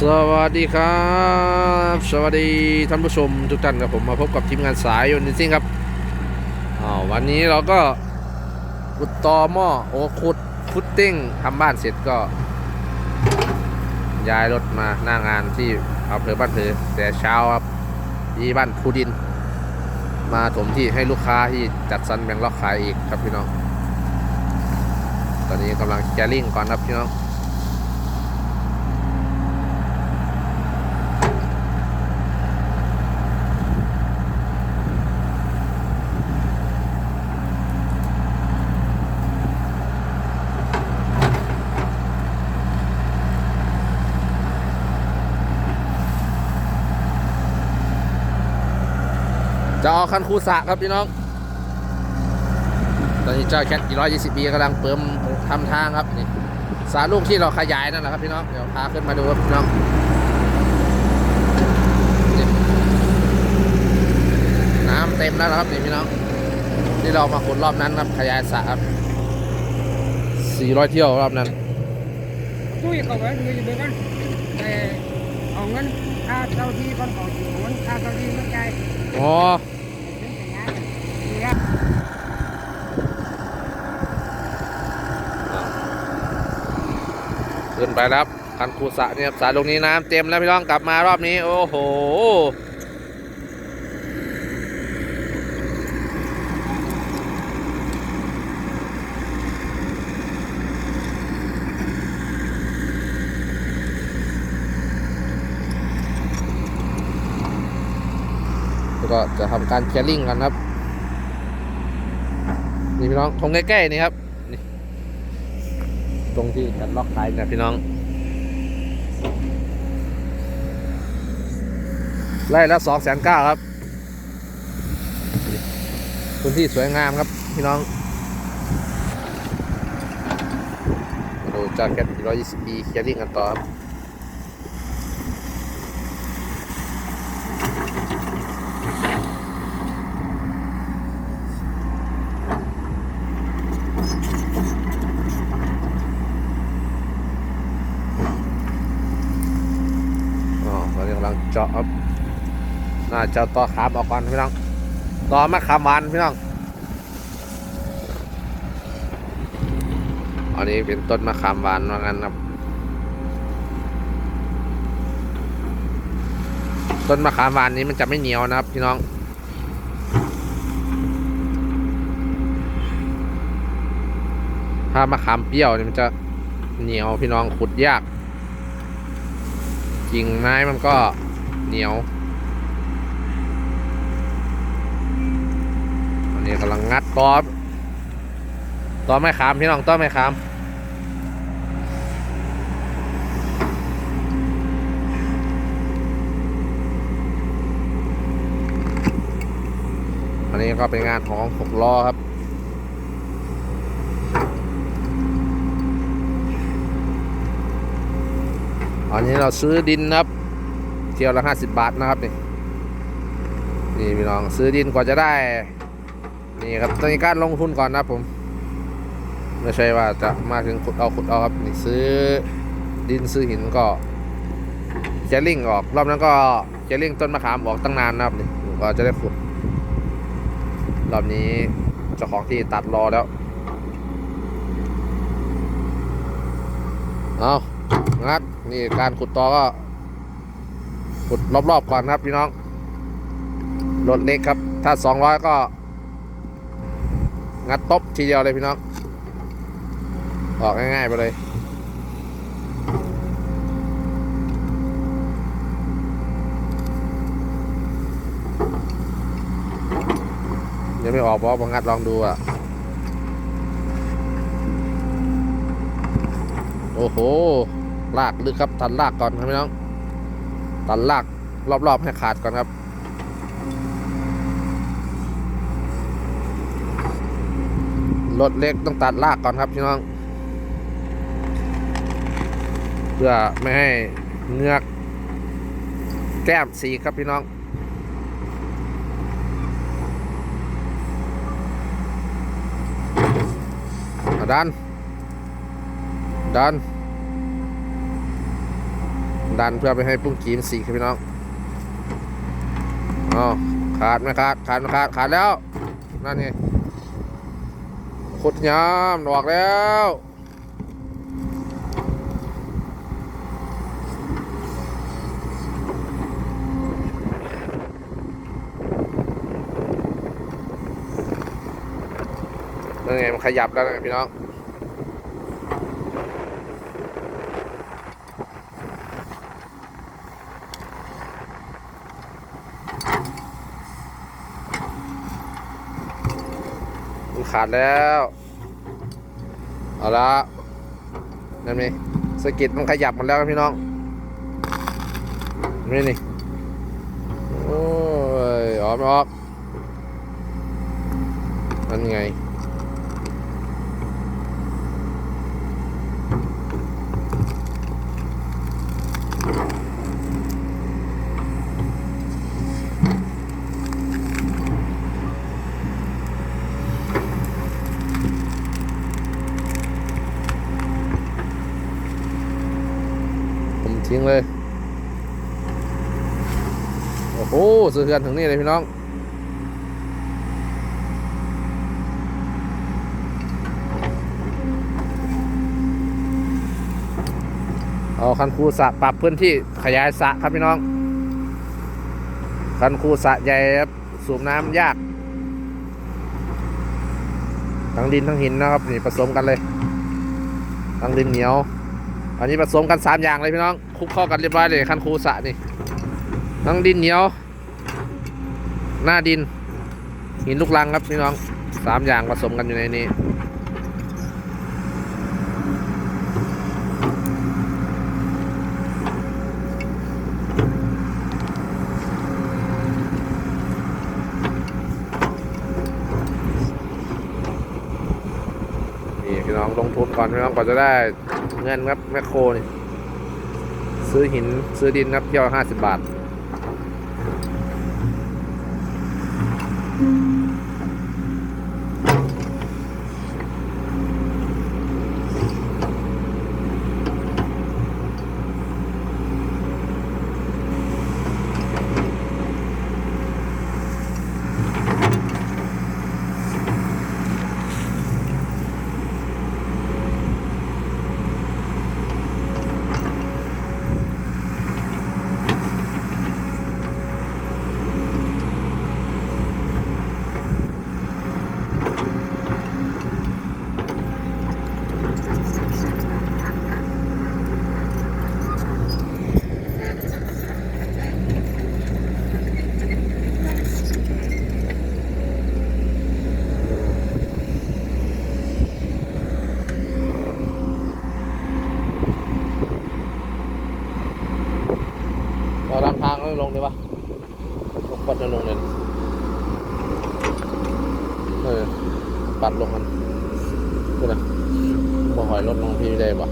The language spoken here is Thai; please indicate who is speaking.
Speaker 1: สวัสดีครับ สวัสดีท่านผู้ชมทุกท่านครับผมมาพบกับทีมงานสายยนต์ซิ่งครับววันนี้เราก็ขุดตอหม้อโอ้ขุดฟุตติ้งทำบ้านเสร็จก็ย้ายรถมาหน้างานที่อำเภอบ้านผือแต่เช้าครับที่บ้านภูดิน มาถมที่ให้ลูกค้าที่จัดสรรแบ่งล็อกขายอีกครับพี่น้อง ตอนนี้กำลังแกลิ่งก่อนครับพี่น้อง จะออกคันคูสะครับพี่น้อง ตอนนี้เจ้าแคทกี่ร้อยยี่สิบปีกำลังเปิมทำทางครับนี่สาลูกที่เราขยายนั่นแหละครับพี่น้องเดี๋ยวพาขึ้นมาดูครับพี่น้องนี่น้ำเต็มแล้วนะครับนี่พี่น้องที่เรามาขุดรอบนั้นครับขยายสระครับสี่ร้อยเที่ยวรอบนั้น
Speaker 2: คุยกับไว้ดูอยู่ด้วยกันแต่เอาเงินค่าเจ้าที่ก่อนของอยู่เงินค่าเจ้าที่ไม่ใจาย
Speaker 1: อ๋อ
Speaker 2: เป็นแต่งานนี่ละ
Speaker 1: ขึ้น ไปแล้วครับคันคูสะเนี่ยสายลงนี้น้ำเต็มแล้วพี่น้องกลับมารอบนี้ โอ้โหก็จะทำการแคลริ่งกันครับ นี่พี่น้องตรงใกล้ๆนี่ครับ ตรงที่จะล็อกขายนะพี่น้อง ไล่ละสองแสนเก้าครับพื้นที่สวยงามครับพี่น้องมาดูจากแคทร้อยยี่สิบปีแคลริ่งกันต่อครับ อ๋อต อนนี้กำลังเจาะน่าจะต่อขามออกก่อนพี่น้อง ต่อมะขามหวานพี่น้อง อันนี้เป็นต้นมะขามหวานว่างั้นครับ ต้นมะขามหวานนี้มันจะไม่เหนียวนะครับพี่น้องถ้ามะขามเปรี้ยวเนี่ยมันจะเหนียวพี่น้องขุดยาก กิ่งไม้มันก็เหนียวอันนี้กำลังงัดตอตอไม่ขามพี่น้องตอไม่ขามอันนี้ก็เป็นงานของหกล้อครับ อันนี้เราซื้อดินนะครับ เที่ยวละห้าสิบบาทนะครับนี่นี่พี่น้องซื้อดินกว่าจะได้ นี่ครับต้องมีการลงทุนก่อนนะผม ไม่ใช่ว่าจะมาถึงขุดเอาขุดเอาครับนี่ซื้อดินซื้อหินก็จะลิงออกรอบนั้นก็จะลิงต้นมะขามออกตั้งนานนะครับนี่ก็จะได้ขุด รอบนี้เจ้าของที่ตัดรอแล้ว เอา งัดนี่การขุดต่อก็ขุดรอบๆก่อนครับพี่น้องรถเล็กครับ ถ้า 200 ก็ งัดตบทีเดียวเลยพี่น้อง ออกง่ายๆไปเลยยังไม่ออกเพราะว่างัดลองดูอะ โอ้โห ลากลึกครับตันลากก่อนครับพี่น้อง ตันลากรอบๆให้ขาดก่อนครับรถเล็กต้องตัดลากก่อนครับพี่น้อง เพื่อไม่ให้เงือกแก้มสีครับพี่น้องดันดัน ดันเพื่อไปให้ปุ้งกีมสีครับพี่น้องอ๋อขาดไหมขาดขาดไหมขาดขาดแล้ว นั่นไงขุดยามออกแล้วนั่นไงมันขยับแล้วนะพี่น้อง ขาดแล้ว เอาละนั่นนี่สกิดมันขยับหมดแล้วครับพี่น้องนี่นี่โอ้ยออกไม่ออกนั่นไง ยิงเลย โอ้โหสะเทือนถึงนี่เลยพี่น้องเอาคันคูสะปรับพื้นที่ขยายสะครับพี่น้อง คันคูสะใหญ่ครับสูบน้ำยาก ทั้งดินทั้งหินนะครับนี่ผสมกันเลย ทั้งดินเหนียว อันนี้ผสมกันสามอย่างเลยพี่น้องคลุกเข้ากันเรียบร้อยเลยคันคูสะนี่ทั้งดินเหนียว หน้าดินหินลูกรังครับพี่น้องสามอย่างผสมกันอยู่ในนี้นี่พี่น้องลงทุนก่อนพี่น้องก่อนจะได้ เงินครับแมคโครนี่ซื้อหินซื้อดินครับเที่ยวห้าสิบบาท เราลำทางไม่ลงเลยปะลงปัดลงเลยเออปั ดลงมันนี่นะบ่หอยรถลงพี่ได้ปะ